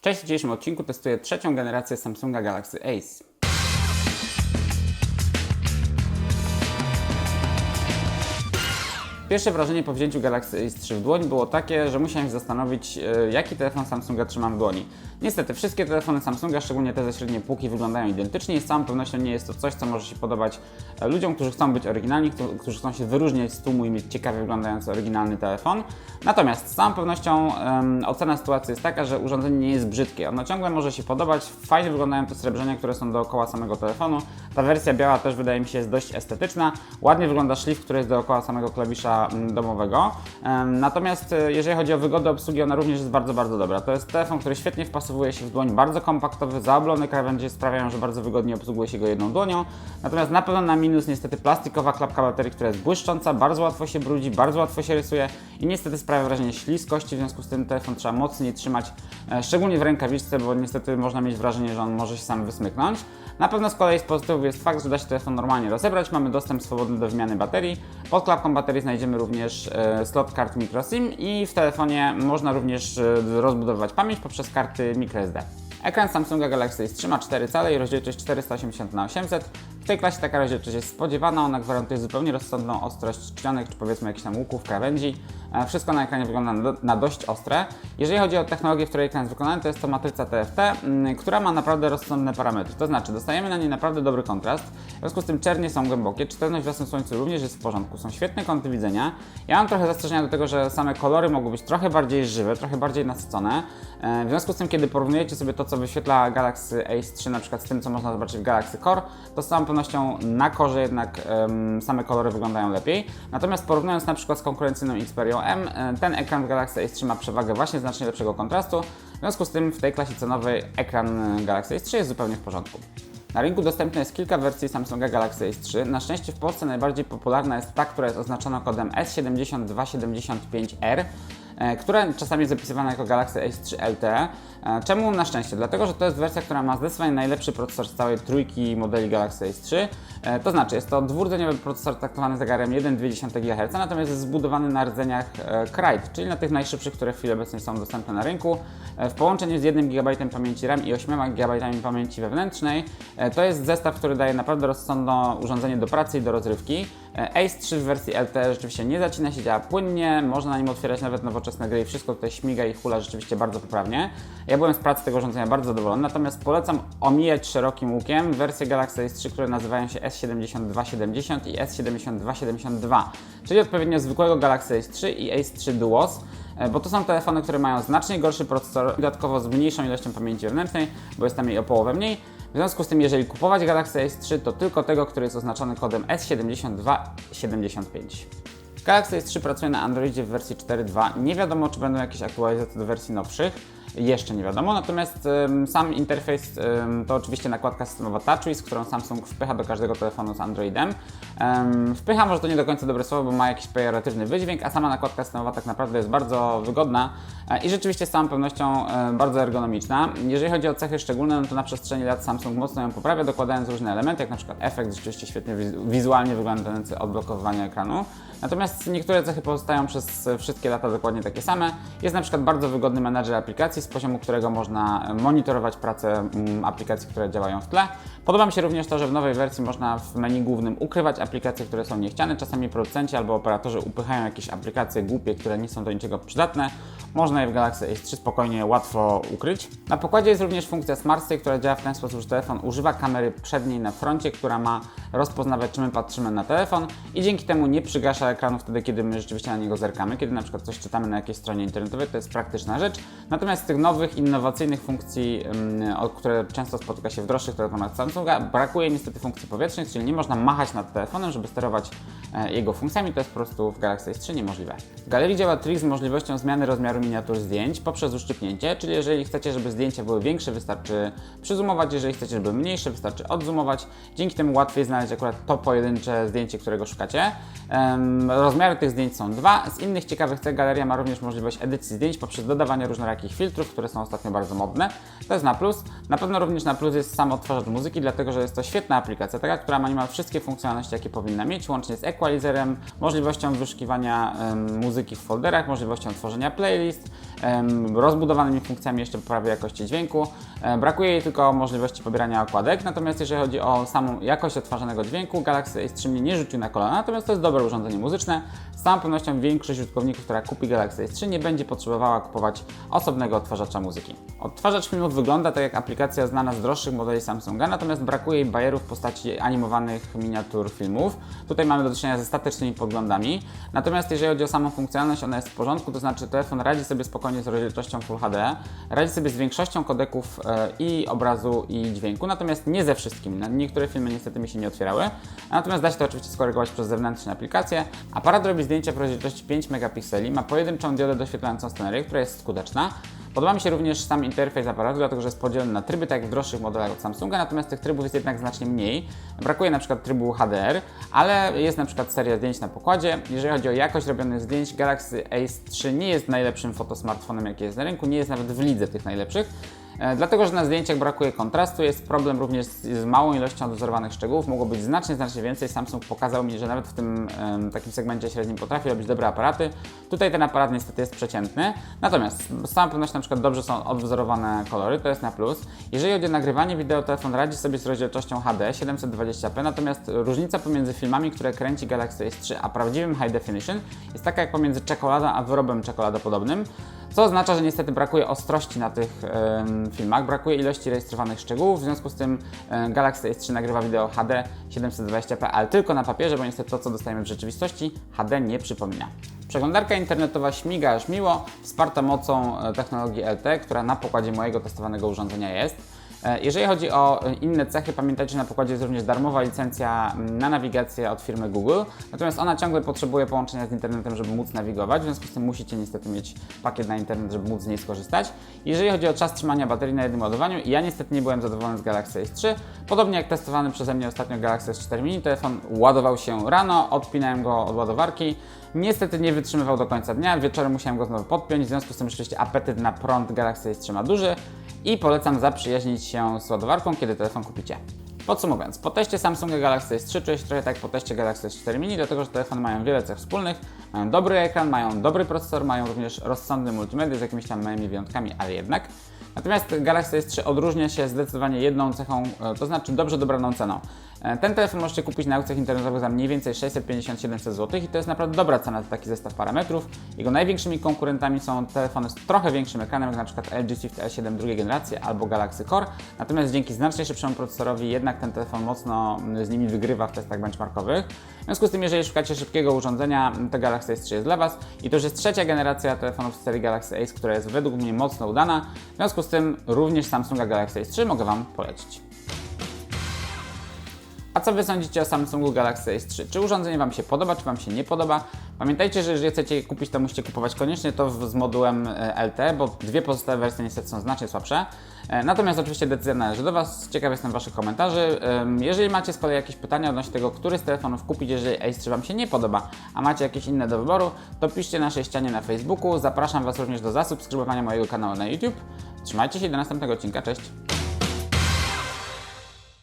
Cześć, w dzisiejszym odcinku testuję trzecią generację Samsunga Galaxy Ace. Pierwsze wrażenie po wzięciu Galaxy Ace 3 w dłoń było takie, że musiałem się zastanowić, e, jaki telefon Samsunga trzymam w dłoni. Niestety, wszystkie telefony Samsunga, szczególnie te ze średniej półki, wyglądają identycznie i z całą pewnością nie jest to coś, co może się podobać e, ludziom, którzy chcą być oryginalni, któ- którzy chcą się wyróżniać z tłumu i mieć ciekawie wyglądający oryginalny telefon. Natomiast z całą pewnością em, ocena sytuacji jest taka, że urządzenie nie jest brzydkie. Ono ciągle może się podobać, fajnie wyglądają te srebrzenia, które są dookoła samego telefonu. Ta wersja biała też wydaje mi się jest dość estetyczna. Ładnie wygląda szlif, który jest dookoła samego klawisza domowego. Natomiast e, jeżeli chodzi o wygodę obsługi, ona również jest bardzo, bardzo dobra. To jest telefon, który świetnie wpasowuje się w dłoń, bardzo kompaktowy, zaoblone krawędzie sprawiają, że bardzo wygodnie obsługuje się go jedną dłonią. Natomiast na pewno na minus niestety plastikowa klapka baterii, która jest błyszcząca, bardzo łatwo się brudzi, bardzo łatwo się rysuje i niestety sprawia wrażenie śliskości, w związku z tym telefon trzeba mocniej trzymać, e, szczególnie w rękawiczce, bo niestety można mieć wrażenie, że on może się sam wysmyknąć. Na pewno z kolei z pozytywów jest fakt, że da się telefon normalnie rozebrać, mamy dostęp swobodny do wymiany baterii. Pod klapką baterii znajdziemy również e, slot kart microSIM i w telefonie można również e, rozbudowywać pamięć poprzez karty microSD. Ekran Samsunga Galaxy Ace 3 ma 4 cale i rozdzielczość 480 na 800 W tej klasie taka rozdzielczość jest spodziewana, ona gwarantuje zupełnie rozsądną ostrość czcionek, czy powiedzmy jakichś tam łuków, krawędzi. E, Wszystko na ekranie wygląda na, do, na dość ostre. Jeżeli chodzi o technologię, w której ekran jest wykonany, to jest to matryca TFT, mm, która ma naprawdę rozsądne parametry. To znaczy, dostajemy na niej naprawdę dobry kontrast, w związku z tym czernie są głębokie, czytelność w słońcu również jest w porządku, są świetne kąty widzenia. Ja mam trochę zastrzeżenia do tego, że same kolory mogą być trochę bardziej żywe, trochę bardziej nasycone. E, W związku z tym, kiedy porównujecie sobie to, co wyświetla Galaxy Ace 3 na przykład z tym, co można zobaczyć w Galaxy Core, to z całą pewnością na korze jednak em, same kolory wyglądają lepiej. Natomiast porównując na przykład z konkurencyjną Xperią M, e, ten ekran w Galaxy Ace 3 ma przewagę właśnie znacznie lepszego kontrastu. W związku z tym w tej klasie cenowej ekran e, Galaxy Ace 3 jest zupełnie w porządku. Na rynku dostępne jest kilka wersji Samsunga Galaxy Ace 3. Na szczęście w Polsce najbardziej popularna jest ta, która jest oznaczona kodem S7275R, e, która czasami jest zapisywana jako Galaxy Ace 3 LTE. E, Czemu na szczęście? Dlatego, że to jest wersja, która ma zdecydowanie najlepszy procesor z całej trójki modeli Galaxy Ace 3. E, To znaczy, jest to dwurdzeniowy procesor taktowany zegarem 1,2 GHz, natomiast jest zbudowany na rdzeniach e, Krite, czyli na tych najszybszych, które w chwili obecnej są dostępne na rynku. E, W połączeniu z 1 GB pamięci RAM i 8 GB pamięci wewnętrznej. E, To jest zestaw, który daje naprawdę rozsądne urządzenie do pracy i do rozrywki. E, Ace 3 w wersji LTE rzeczywiście nie zacina się, działa płynnie, można na nim otwierać nawet nowoczesne gry i wszystko tutaj śmiga i hula rzeczywiście bardzo poprawnie. Ja byłem z pracy tego urządzenia bardzo zadowolony, natomiast polecam omijać szerokim łukiem wersje Galaxy Ace 3, które nazywają się S7270 i S7272, czyli odpowiednio zwykłego Galaxy Ace 3 i Ace 3 Duos. E, Bo to są telefony, które mają znacznie gorszy procesor, dodatkowo z mniejszą ilością pamięci wewnętrznej, bo jest tam jej o połowę mniej. W związku z tym, jeżeli kupować Galaxy Ace 3, to tylko tego, który jest oznaczony kodem S7275. Galaxy S3 pracuje na Androidzie w wersji 4.2. Nie wiadomo, czy będą jakieś aktualizacje do wersji nowszych. Jeszcze nie wiadomo, natomiast sam interfejs to oczywiście nakładka systemowa TouchWiz, którą Samsung wpycha do każdego telefonu z Androidem. Wpycha może to nie do końca dobre słowo, bo ma jakiś pejoratywny wydźwięk, a sama nakładka systemowa tak naprawdę jest bardzo wygodna e, i rzeczywiście z całą pewnością e, bardzo ergonomiczna. Jeżeli chodzi o cechy szczególne, no to na przestrzeni lat Samsung mocno ją poprawia, dokładając różne elementy, jak na przykład efekt rzeczywiście świetnie wiz- wizualnie wyglądający odblokowywania ekranu. Natomiast niektóre cechy pozostają przez wszystkie lata dokładnie takie same. Jest na przykład bardzo wygodny menadżer aplikacji, z poziomu którego można monitorować pracę mm, aplikacji, które działają w tle. Podoba mi się również to, że w nowej wersji można w menu głównym ukrywać aplikacje, które są niechciane. Czasami producenci albo operatorzy upychają jakieś aplikacje głupie, które nie są do niczego przydatne. Można je w Galaxy S3 spokojnie, łatwo ukryć. Na pokładzie jest również funkcja Smart Stay, która działa w ten sposób, że telefon używa kamery przedniej na froncie, która ma rozpoznawać, czy my patrzymy na telefon i dzięki temu nie przygasza ekranu wtedy, kiedy my rzeczywiście na niego zerkamy, kiedy na przykład coś czytamy na jakiejś stronie internetowej, to jest praktyczna rzecz. Natomiast z tych nowych, innowacyjnych funkcji, o które często spotyka się w droższych telefonach Samsunga, brakuje niestety funkcji powietrznych, czyli nie można machać nad telefonem, żeby sterować jego funkcjami, to jest po prostu w Galaxy S3 niemożliwe. W galerii działa trik z możliwością zmiany rozmiaru miniatur zdjęć poprzez uszczypnięcie, czyli jeżeli chcecie, żeby zdjęcia były większe, wystarczy przyzoomować, jeżeli chcecie, żeby były mniejsze, wystarczy odzoomować. Dzięki temu łatwiej znaleźć akurat to pojedyncze zdjęcie, którego szukacie. Rozmiary tych zdjęć są dwa. Z innych ciekawych cech galeria ma również możliwość edycji zdjęć poprzez dodawanie różnorakich filtrów, które są ostatnio bardzo modne. To jest na plus. Na pewno również na plus jest sam odtwarzacz muzyki, dlatego że jest to świetna aplikacja, taka, która ma niemal wszystkie funkcjonalności, jakie powinna mieć, łącznie z equalizerem, możliwością wyszukiwania muzyki w folderach, możliwością tworzenia playlist, rozbudowanymi funkcjami jeszcze poprawy jakości dźwięku. E, brakuje jej tylko możliwości pobierania okładek, natomiast jeżeli chodzi o samą jakość odtwarzanego dźwięku, Galaxy S3 mnie nie rzucił na kolana, natomiast to jest dobre urządzenie muzyczne. Z całą pewnością większość użytkowników, która kupi Galaxy S3 nie będzie potrzebowała kupować osobnego odtwarzacza muzyki. Odtwarzacz filmów wygląda tak jak aplikacja znana z droższych modeli Samsunga, natomiast brakuje jej bajerów w postaci animowanych miniatur filmów. Tutaj mamy do czynienia ze statycznymi podglądami. Natomiast jeżeli chodzi o samą funkcjonalność, ona jest w porządku, to znaczy telefon radzi sobie spokojnie z rozdzielczością Full HD, radzi sobie z większością kodeków e, i obrazu i dźwięku, natomiast nie ze wszystkimi. Na- Niektóre filmy niestety mi się nie otwierały, natomiast da się to oczywiście skorygować przez zewnętrzne aplikacje. Aparat robi zdjęcia w rozdzielczości 5 megapikseli, ma pojedynczą diodę doświetlającą scenerię, która jest skuteczna. Podoba mi się również sam interfejs aparatu, dlatego że jest podzielony na tryby, tak jak w droższych modelach od Samsunga, natomiast tych trybów jest jednak znacznie mniej. Brakuje na przykład trybu HDR, ale jest na przykład seria zdjęć na pokładzie. Jeżeli chodzi o jakość robionych zdjęć, Galaxy Ace 3 nie jest najlepszym fotosmartfonem, jaki jest na rynku, nie jest nawet w lidze tych najlepszych. E, Dlatego, że na zdjęciach brakuje kontrastu, jest problem również z, z małą ilością dozorowanych szczegółów. Mogło być znacznie, znacznie więcej. Samsung pokazał mi, że nawet w tym takim segmencie średnim potrafi robić dobre aparaty. Tutaj ten aparat niestety jest przeciętny. Natomiast z całą pewnością na przykład dobrze są odwzorowane kolory, to jest na plus. Jeżeli chodzi o nagrywanie wideo, telefon radzi sobie z rozdzielczością HD 720p, natomiast różnica pomiędzy filmami, które kręci Galaxy S3, a prawdziwym High Definition jest taka jak pomiędzy czekoladą a wyrobem czekoladopodobnym. Co oznacza, że niestety brakuje ostrości na tych em, filmach, brakuje ilości rejestrowanych szczegółów, w związku z tym Galaxy S3 nagrywa wideo HD 720p, ale tylko na papierze, bo niestety to, co dostajemy w rzeczywistości, HD nie przypomina. Przeglądarka internetowa śmiga aż miło, wsparta mocą e, technologii LTE, która na pokładzie mojego testowanego urządzenia jest. E, Jeżeli chodzi o e, inne cechy, pamiętajcie, na pokładzie jest również darmowa licencja na nawigację od firmy Google, natomiast ona ciągle potrzebuje połączenia z internetem, żeby móc nawigować, w związku z tym musicie niestety mieć pakiet na internet, żeby móc z niej skorzystać. Jeżeli chodzi o czas trzymania baterii na jednym ładowaniu, ja niestety nie byłem zadowolony z Galaxy S3, podobnie jak testowany przeze mnie ostatnio Galaxy S4 mini, telefon ładował się rano, odpinałem go od ładowarki, Niestety nie wytrzymywał do końca dnia, wieczorem musiałem go znowu podpiąć, w związku z tym rzeczywiście apetyt na prąd Galaxy S3 ma duży i polecam zaprzyjaźnić się z ładowarką, kiedy telefon kupicie. Podsumowując, po teście Samsunga Galaxy S3 czuję się trochę tak po teście Galaxy S4 mini, dlatego że telefony mają wiele cech wspólnych, mają dobry ekran, mają dobry procesor, mają również rozsądny multimedia z jakimiś tam małymi wyjątkami, ale jednak. Natomiast Galaxy S3 odróżnia się zdecydowanie jedną cechą, e, to znaczy dobrze dobraną ceną. E, Ten telefon możecie kupić na aukcjach internetowych za mniej więcej 650-700 zł i to jest naprawdę dobra cena za taki zestaw parametrów. Jego największymi konkurentami są telefony z trochę większym ekranem, jak na przykład LG Shift L7 drugiej generacji albo Galaxy Core. Natomiast dzięki znacznie szybszemu procesorowi jednak ten telefon mocno mm, z nimi wygrywa w testach benchmarkowych. W związku z tym, jeżeli szukacie szybkiego urządzenia, to Galaxy S3 jest dla Was. I to już jest trzecia generacja telefonów z serii Galaxy Ace, która jest według mnie mocno udana. W związku z tym również Samsunga Galaxy S3 mogę Wam polecić. A co Wy sądzicie o Samsungu Galaxy S3? Czy urządzenie Wam się podoba, czy Wam się nie podoba? Pamiętajcie, że jeżeli chcecie je kupić, to musicie kupować koniecznie to z modułem e, LT, bo dwie pozostałe wersje niestety są znacznie słabsze. E, Natomiast oczywiście decyzja należy do Was. Ciekaw jestem Waszych komentarzy. Jeżeli macie z kolei jakieś pytania odnośnie tego, który z telefonów kupić, jeżeli S3 Wam się nie podoba, a macie jakieś inne do wyboru, to piszcie na naszej ścianie na Facebooku. Zapraszam Was również do zasubskrybowania mojego kanału na YouTube. Trzymajcie się i do następnego odcinka. Cześć!